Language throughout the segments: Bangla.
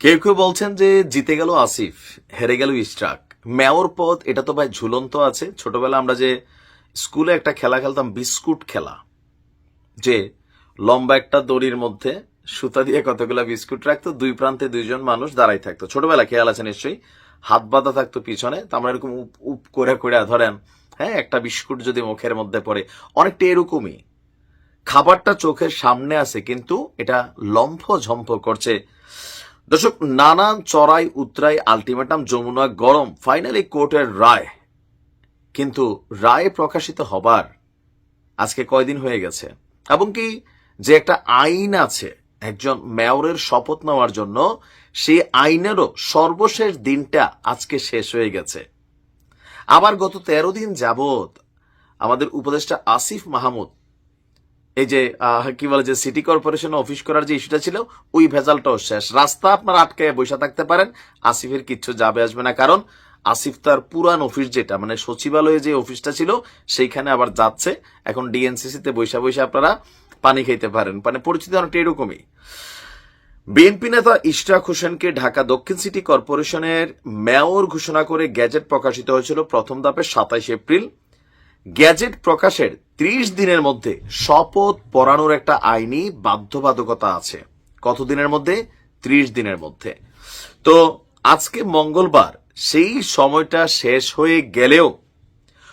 কেউ কেউ বলছেন যে জিতে গেল আসিফ, হেরে গেল ইস্ট্রাক মেয়র পদ, এটা তো ভাই ঝুলন্ত আছে। ছোটবেলা আমরা যে স্কুলে একটা খেলা খেলতাম, বিস্কুট খেলা, যে লম্বা একটা দড়ির মধ্যে সুতা দিয়ে কতগুলা বিস্কুট রাখতো, দুই প্রান্তে দুইজন মানুষ দাঁড়াই থাকতো। ছোটবেলা খেয়াল আছে নিশ্চয়ই? হাত বাঁধা থাকতো পিছনে, তো আমরা এরকম উপ উপ করে করে ধরেন হ্যাঁ একটা বিস্কুট যদি মুখের মধ্যে পড়ে, অনেকটা এরকমই। খাবারটা চোখের সামনে আছে, কিন্তু এটা লম্ফ ঝম্প করছে। দর্শক, নানান চড়াই, উতরাই, আলটিমেটাম, যমুনা, গরম, ফাইনালি কোর্টের রায়। কিন্তু রায় প্রকাশিত হবার আজকে কয়দিন হয়ে গেছে? এবং কি যে একটা আইন আছে একজন মেয়রের শপথ নেওয়ার জন্য, সেই আইনেরও সর্বশেষ দিনটা আজকে শেষ হয়ে গেছে। আবার গত তেরো দিন যাবত আমাদের উপদেষ্টা আসিফ মাহমুদ এই যে কি বলে যে সিটি কর্পোরেশন অফিস করার যে ইস্যুটা ছিল, ওই ভেজালটাও শেষ। রাস্তা আপনার আটকে বসে থাকতে পারেন, আসিফের কিচ্ছু যাবে আসবে না। কারণ আসিফ তার পুরান অফিস যেটা মানে সচিবালয়ে যে অফিসটা ছিল, সেইখানে আবার যাচ্ছে। এখন ডিএনসিসি তে বৈশা বৈশা আপনারা পানি খাইতে পারেন। মানে পরিস্থিতি অনেকটা এরকমই। বিএনপি নেতা ইশরাক হোসেনকে ঢাকা দক্ষিণ সিটি কর্পোরেশনের মেয়র ঘোষণা করে গ্যাজেট প্রকাশিত হয়েছিল প্রথম ধাপে সাতাইশ এপ্রিল। গ্যাজেট প্রকাশের ত্রিশ দিনের মধ্যে শপথ পড়ানোর একটা আইনি বাধ্যবাধকতা আছে। কতদিনের মধ্যে? ত্রিশ দিনের মধ্যে। তো আজকে মঙ্গলবার, সেই সময়টা শেষ হয়ে গেলেও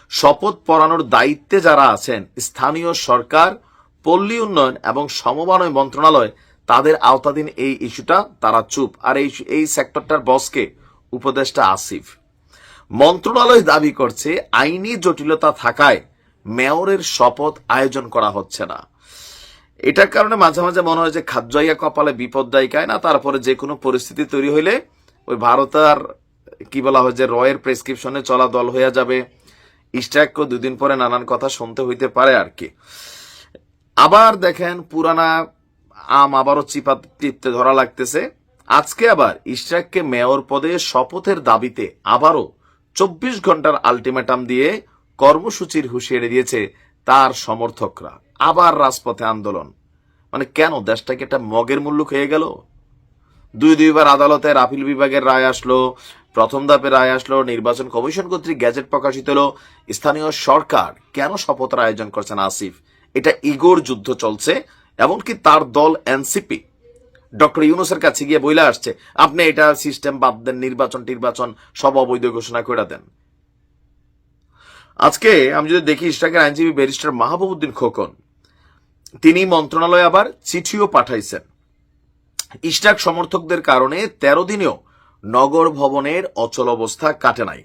শপথ পড়ানোর দায়িত্বে যারা আছেন, স্থানীয় সরকার, পল্লী উন্নয়ন এবং সমবায় মন্ত্রণালয়, তাদের আওতাধীন এই ইস্যুটা তারা চুপ। আর এই এই সেক্টরটার বসকে উপদেষ্টা আসিফ। মন্ত্রণালয় দাবি করছে, আইনি জটিলতা থাকায় মেয়রের শপথ আয়োজন করা হচ্ছে না। এটার কারণে মাঝে মাঝে মনে হয় যে খাদ্যাইয়া কপালে বিপদ দায়িকায় না, তারপরে যে কোনো পরিস্থিতি তৈরি হইলে ওই ভারত আর, কি বলা হয় যে রয়ের প্রেসক্রিপশনে চলা দল হয়ে যাবে। ইস্টাককে দুদিন পরে নানান কথা শুনতে হইতে পারে আর কি। আবার দেখেন পুরানা আম আবারও চিপা টিপতে ধরা লাগতেছে। আজকে আবার ইশরাককে মেয়র পদে শপথের দাবিতে আবারও চব্বিশ ঘণ্টার আলটিমেটাম দিয়ে কর্মসূচির হুঁশিয়ারি দিয়েছে তার সমর্থকরা। আবার রাজপথে আন্দোলন। মানে কেন দেশটাকে একটা মগের মুল্লুক হয়ে গেল? দুই দুইবার আদালতের আপিল বিভাগের রায় আসলো, প্রথম ধাপে রায় আসলো, নির্বাচন কমিশন কর্তৃক গ্যাজেট প্রকাশিত হলো। স্থানীয় সরকার কেন শপথের আয়োজন করছেন আসিফ? এটা ইগোর যুদ্ধ চলছে, এমনকি তার দল এনসিপি। ডক্টর ইউনুসের কাছে গিয়ে বইলে আসছে, আপনি এটা সিস্টেম বাদ দেন নির্বাচন টির্বাচন সব অবৈধ ঘোষণা করে দেন। আজকে আমি যদি দেখি ইস্টাকের আইনজীবী ব্যারিস্টার মাহবুবুদ্দিন খোকন, তিনি মন্ত্রণালয়ে আবার চিঠিও পাঠাইছেন। ইস্টাক সমর্থকদের কারণে তেরো দিনেও নগর ভবনের অচল অবস্থা কাটে নাই।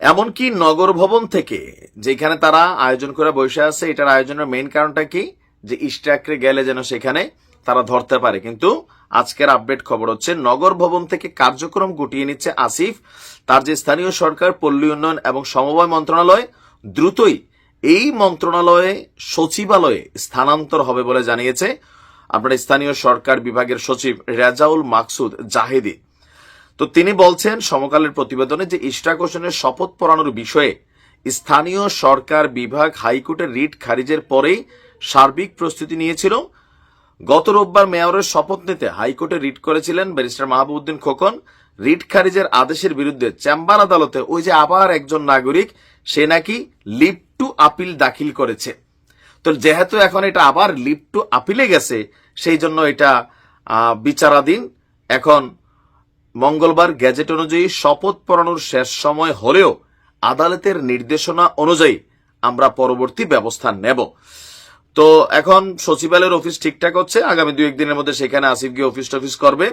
এমনকি নগর ভবন থেকে যেখানে তারা আয়োজন করে বসে আছে, এটার আয়োজনের মেইন কারণটা কি? যে ইস্টাকরে গেলে যেন সেখানে তারা ধরতে পারে। কিন্তু আজকের আপডেট খবর হচ্ছে, নগর ভবন থেকে কার্যক্রম গুটিয়ে নিচ্ছে আসিফ। তার যে স্থানীয় সরকার, পল্লী উন্নয়ন এবং সমবায় মন্ত্রণালয়, দ্রুতই এই মন্ত্রণালয়ে সচিবালয়ে স্থানান্তর হবে বলে জানিয়েছে আপনার স্থানীয় সরকার বিভাগের সচিব রেজাউল মাকসুদ জাহেদি। তো তিনি বলছেন, সমকালের প্রতিবেদনে যে ইশরাক শপথ পড়ানোর বিষয়ে স্থানীয় সরকার বিভাগ হাইকোর্টের রিট খারিজের পরেই সার্বিক প্রস্তুতি নিয়েছিল। গত রোববার মেয়রের শপথ নিতে হাইকোর্টে রিট করেছিলেন ব্যারিস্টার মাহবুবুদ্দিন খোকন। রিট খারিজের আদেশের বিরুদ্ধে চেম্বার আদালতে ওই যে আবার একজন নাগরিক, সে নাকি লিভ টু আপিল দাখিল করেছে। তো যেহেতু এখন এটা আবার লিভ টু আপিলে গেছে, সেই জন্য এটা বিচারাধীন। এখন মঙ্গলবার গ্যাজেট অনুযায়ী শপথ পড়ানোর শেষ সময় হলেও আদালতের নির্দেশনা অনুযায়ী আমরা পরবর্তী ব্যবস্থা নেব। তো এখন সচিবালয়ের অফিস ঠিকঠাক হচ্ছে। আগামী দুই একদিনের মধ্যে সেখানে আসিফ গিয়ে অফিস টফিস করবে।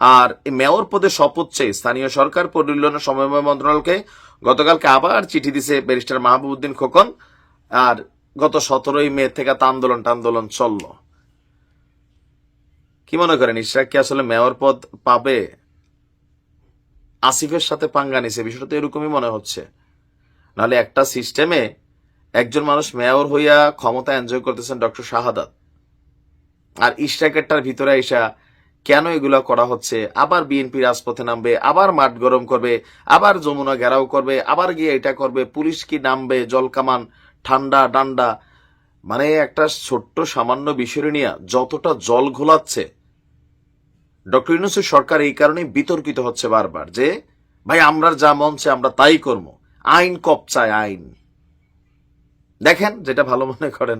আর মেয়র পদে শপথ চেয়ে স্থানীয় সরকার, পরিচালনা সমন্বয় মন্ত্রণালয়কে গতকালকে আবার চিঠি দিছে ব্যারিস্টার মাহবুবুদ্দিন খোকন। আর গত সতেরোই মে থেকে তা আন্দোলন টান্দোলন চলল। কি মনে করেন, ইশরাক কি আসলে মেয়র পদ পাবে? আসিফের সাথে পাঙ্গা নিছে, বিষয়টা তো এরকমই মনে হচ্ছে। নাহলে একটা সিস্টেমে একজন মানুষ মেয়র হইয়া ক্ষমতা এনজয় করতেছেন ডক্টর শাহাদাত। আর ইস্টাকেরটার ভিতরে এসা কেন এগুলা করা হচ্ছে? আবার বিএনপি রাজপথে নামবে, আবার মাঠ গরম করবে, আবার যমুনা ঘেরাও করবে, আবার গিয়ে এটা করবে, পুলিশ কি নামবে জলকামান ঠান্ডা, ডান্ডা? মানে একটা ছোট্ট সামান্য বিষয় নিয়ে যতটা জল ঘোলাচ্ছে, ডক্টর ইউনুসের সরকার এই কারণেই বিতর্কিত হচ্ছে বারবার যে, ভাই, আমরা যা মন আমরা তাই করব। আইন কপ চায় আইন। দেখেন যেটা ভালো মনে করেন।